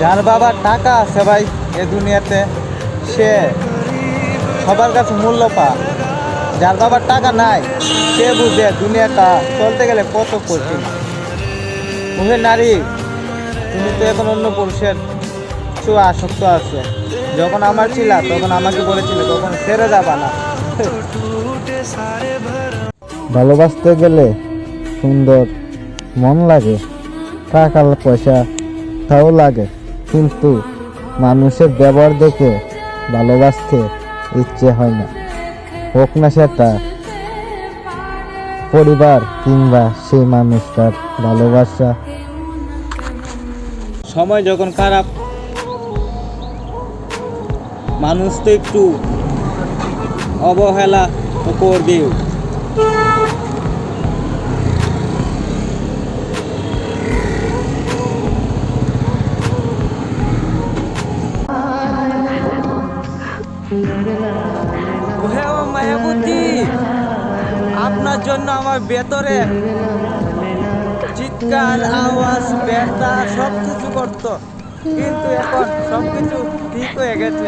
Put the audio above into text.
যার বাবার টাকা আছে ভাই এ দুনিয়াতে, সে সবার কাছে মূল্য পা যার বাবার টাকা নাই, সে বুঝে দুনিয়াটা চলতে গেলে কত কঠিন। ওহে নারী, তুমি তো এখন অন্য পুরুষের ছোঁয়া আসক্ত আছে। যখন আমার ছিল, তখন আমাকে বলেছিল, তখন ছেড়ে যাবা না। ভালোবাসতে গেলে সুন্দর মন লাগে টাকা পয়সা তাও লাগে। কিন্তু মানুষের ব্যবহার দেখে ভালোবাসতে ইচ্ছে হয় না। হোক না সেটা, পরিবার কিংবা সেই মানুষটার ভালোবাসা। সময় যখন খারাপ, মানুষ তো একটু অবহেলা তো করবেও ও মায়াবতী আপনার জন্য আমার ভেতরে চিৎকার, আওয়াজ, ব্যথা সব কিছু করত। কিন্তু এখন সব কিছু ঠিক হয়ে গেছে।